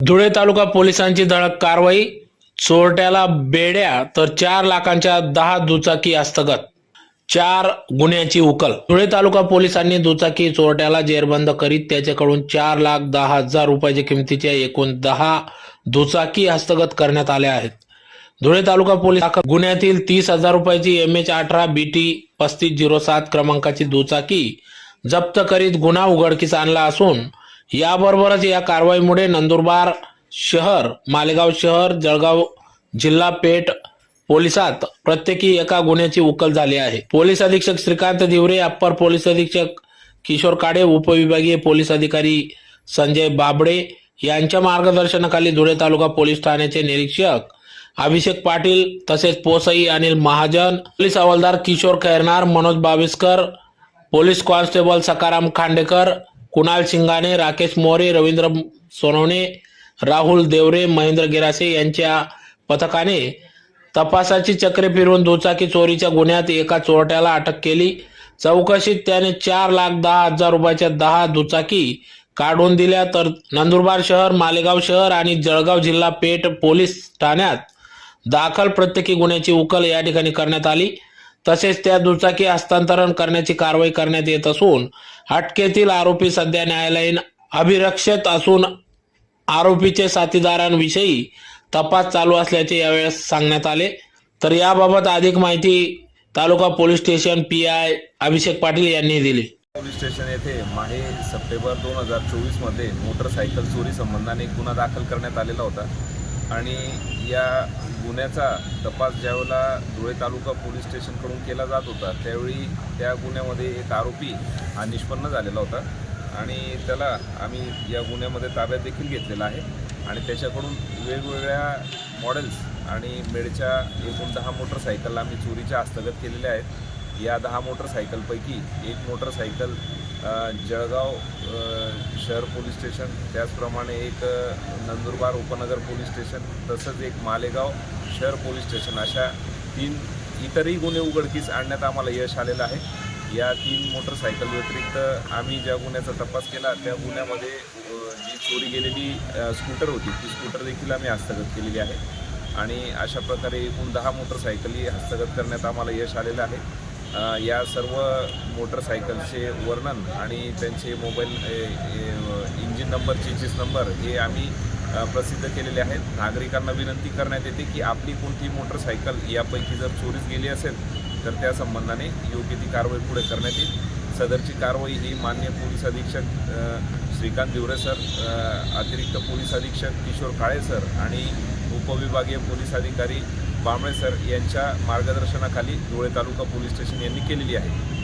धुळे तालुका पोलिसांची धडक कारवाई चोरट्याला बेड्या तर चार लाखांच्या दहा दुचाकी हस्तगत चार गुन्ह्याची उकल. धुळे तालुका पोलिसांनी दुचाकी चोरट्याला जेरबंद करीत त्याच्याकडून चार लाख दहा हजार रुपयाच्या किमतीच्या एकूण दहा दुचाकी हस्तगत करण्यात आल्या आहेत. धुळे तालुका पोलीस गुन्ह्यातील तीस हजार रुपयाची एम एच अठरा बी टी पस्तीस झिरो सात क्रमांकाची दुचाकी जप्त करीत गुन्हा उघडकीस आणला असून याबरोबरच या कारवाईमुळे नंदुरबार शहर मालेगाव शहर जळगाव जिल्हा पेठ पोलिसात प्रत्येकी एका गुन्ह्याची उकल झाली आहे. पोलीस अधीक्षक श्रीकांत दिवरे अप्पर पोलीस अधीक्षक किशोर काडे उपविभागीय पोलीस अधिकारी संजय बाबडे यांच्या मार्गदर्शनाखाली धुळे तालुका पोलीस ठाण्याचे निरीक्षक अभिषेक पाटील तसेच पोसई अनिल महाजन पोलीस हवालदार किशोर खैरनार मनोज बाविस्कर पोलीस कॉन्स्टेबल सकाराम खांडेकर कुणाल शिंगाणे राकेश मोरे रवींद्र सोनवणे राहुल देवरे महेंद्र गिरासे यांच्या पथकाने तपासाची चक्रे फिरवून दुचाकी चोरीच्या गुन्ह्यात एका चोरट्याला अटक केली. चौकशीत त्याने चार लाख दहा हजार रुपयाच्या दहा दुचाकी काढून दिल्या. तर नंदुरबार शहर मालेगाव शहर आणि जळगाव जिल्हा पेठ पोलीस ठाण्यात दाखल प्रत्येकी गुन्ह्याची उकल या ठिकाणी करण्यात आली. तसेच त्या दुचाकी हस्तांतरण करण्याची कारवाई करण्यात येत असून अटकेतील आरोपी सध्या न्यायालयीन अभिरक्षित असून आरोपीचे साथीदारांविषयी तपास चालू असल्याचे यावेळेस सांगण्यात आले. तर याबाबत अधिक माहिती तालुका police station P I Abhishek Patil यांनी दिली. पोलीस स्टेशन येथे माहे सप्टेंबर दोन हजार चोवीसमध्ये मोटरसायकल चोरी संबंधाने गुन्हा दाखल करण्यात आलेला होता. आणि या गुन्ह्याचा तपास ज्यावेळेला धुळे तालुका पोलीस स्टेशनकडून केला जात होता त्यावेळी त्या गुन्ह्यामध्ये एक आरोपी हा निष्पन्न झालेला होता. आणि त्याला आम्ही या गुन्ह्यामध्ये ताब्यात देखील घेतलेला आहे. आणि त्याच्याकडून वेगवेगळ्या मॉडेल्स आणि मेडच्या एकूण दहा मोटरसायकल आम्ही चोरीच्या हस्तगत केलेल्या आहेत. या दहा मोटरसायकलपैकी एक मोटरसायकल जळगाव शहर पोलीस स्टेशन त्याचप्रमाणे एक नंदुरबार उपनगर पोलीस स्टेशन तसंच एक मालेगाव शहर पोलीस स्टेशन अशा तीन इतरही गुन्हे उघडकीस आणण्यात आम्हाला यश आलेलं आहे. या तीन मोटरसायकल व्यतिरिक्त आम्ही ज्या गुन्ह्याचा तपास केला त्या गुन्ह्यामध्ये जी चोरी गेलेली स्कूटर होती ती स्कूटर देखील आम्ही हस्तगत केलेली आहे. आणि अशा प्रकारे एकूण दहा मोटरसायकली हस्तगत करण्यात आम्हाला यश आलेलं आहे. या सर्व मोटरसायकलचे वर्णन आणि त्यांचे mobile engine number chassis number हे आम्ही प्रसिद्ध केलेले आहेत. नागरिकांना विनंती करण्यात येते की आपली कोणती मोटरसायकल यापैकी जर चोरीस गेली असेल तर त्या संबंधाने योग्य ती कारवाई पुढे करण्यात येईल. सदरची कारवाई ही मान्य पोलीस अधीक्षक श्रीकांत दिवरे सर अतिरिक्त पोलीस अधीक्षक किशोर काळे सर आणि उपविभागीय पोलीस अधिकारी बांबळे सर यांच्या मार्गदर्शनाखाली धुळे तालुका पोलीस स्टेशन यांनी केलेली आहे.